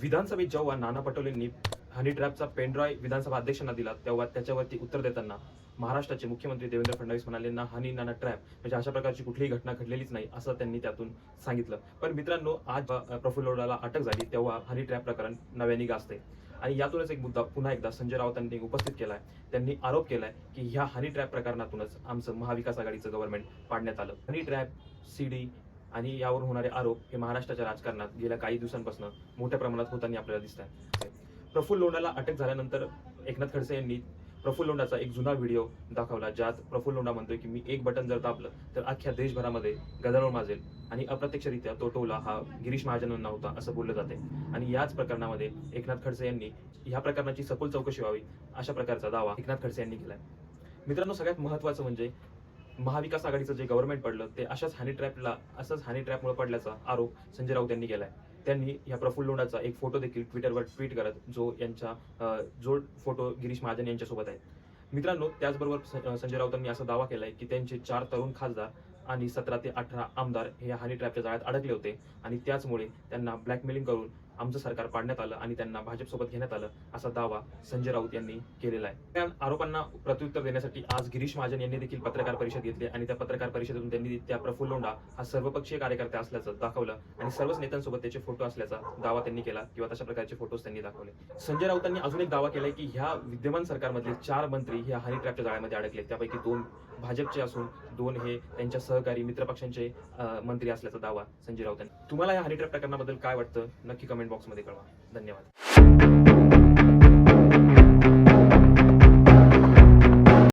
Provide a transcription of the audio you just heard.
विधानसभेत जेव्हा नाना पटोलेंनी हनी ट्रॅपचा पेनड्रॉय विधानसभा अध्यक्षांना दिला तेव्हा त्याच्यावरती उत्तर देताना महाराष्ट्राचे मुख्यमंत्री देवेंद्र फडणवीस म्हणाले ना हनी नाना ट्रॅप म्हणजे अशा प्रकारची कुठलीही घटना घडलेलीच नाही असं त्यांनी त्यातून सांगितलं. पण मित्रांनो आज अ, प्रफुल्ल अटक झाली तेव्हा हनी ट्रॅप प्रकरण नव्याने गाजते आणि यातूनच एक मुद्दा पुन्हा एकदा संजय राऊतांनी उपस्थित केलाय. त्यांनी आरोप केलाय की ह्या हनी ट्रॅप प्रकरणातूनच आमचं महाविकास आघाडीचं गव्हर्नमेंट पाडण्यात आलं. हनी ट्रॅप सीडी आणि यावर होणारे आरोप हे महाराष्ट्राच्या राजकारणात गेल्या काही दिवसांपासून मोठ्या प्रमाणात होताना आपल्याला दिसत आहे प्रफुल्ल लोंढाला अटक झाल्यानंतर एकनाथ खडसे यांनी प्रफुल्ल लोंढाचा एक जुना व्हिडिओ दाखवला ज्यात प्रफुल्ल लोंढा म्हणतोय की मी एक बटन जर दाबलं तर अख्ख्या देशभरामध्ये गदारोळ माजेल आणि अप्रत्यक्षरित्या तो टोला हा गिरीश महाजनांना होता असं बोललं जाते आणि याच प्रकरणामध्ये एकनाथ खडसे यांनी ह्या प्रकरणाची सखोल चौकशी व्हावी अशा प्रकारचा दावा एकनाथ खडसे यांनी केलाय. मित्रांनो सगळ्यात महत्वाचं म्हणजे महाविकास आघाडीचं जे गव्हर्नमेंट पडलं ते अशाच हॅनी ट्रॅपला असंच हॅनी ट्रॅपमुळे पडल्याचा आरोप संजय राऊत यांनी केलाय. त्यांनी या प्रफुल्ल लोंढाचा एक फोटो देखील ट्विटरवर ट्विट करत जो यांच्या जो फोटो गिरीश महाजन यांच्यासोबत आहे. मित्रांनो त्याचबरोबर संजय राऊतांनी असा दावा केलाय की त्यांचे चार तरुण खासदार आणि सतरा ते अठरा आमदार हे हानी ट्रॅपच्या जाळ्यात अडकले होते आणि त्याचमुळे त्यांना ब्लॅकमेलिंग करून आमचं सरकार पाडण्यात आलं आणि त्यांना भाजपसोबत घेण्यात आलं असा दावा संजय राऊत यांनी केलेला आहे. त्या आरोपांना प्रत्युत्तर देण्यासाठी आज गिरीश महाजन यांनी देखील पत्रकार परिषद घेतली आणि त्या पत्रकार परिषदेतून त्यांनी त्या प्रफुल्ल लोंढा हा सर्वपक्षीय कार्यकर्ते असल्याचं दाखवलं आणि सर्वच नेत्यांसोबत त्याचे फोटो असल्याचा दावा त्यांनी केला किंवा तशा प्रकारचे फोटोज त्यांनी दाखवले. संजय राऊतांनी अजून एक दावा केलाय की ह्या विद्यमान सरकारमधले चार मंत्री ह्या हनी ट्रॅपच्या जाळ्यामध्ये अडकले त्यापैकी दोन भाजपचे असून दोन हे त्यांच्या सहकारी मित्रपक्षांचे मंत्री असल्याचा दावा संजय राऊतांनी. तुम्हाला या हरिट्रॅप प्रकरणाबद्दल काय वाटतं? नक्की कमेंट बॉक्समध्ये कळवा. धन्यवाद.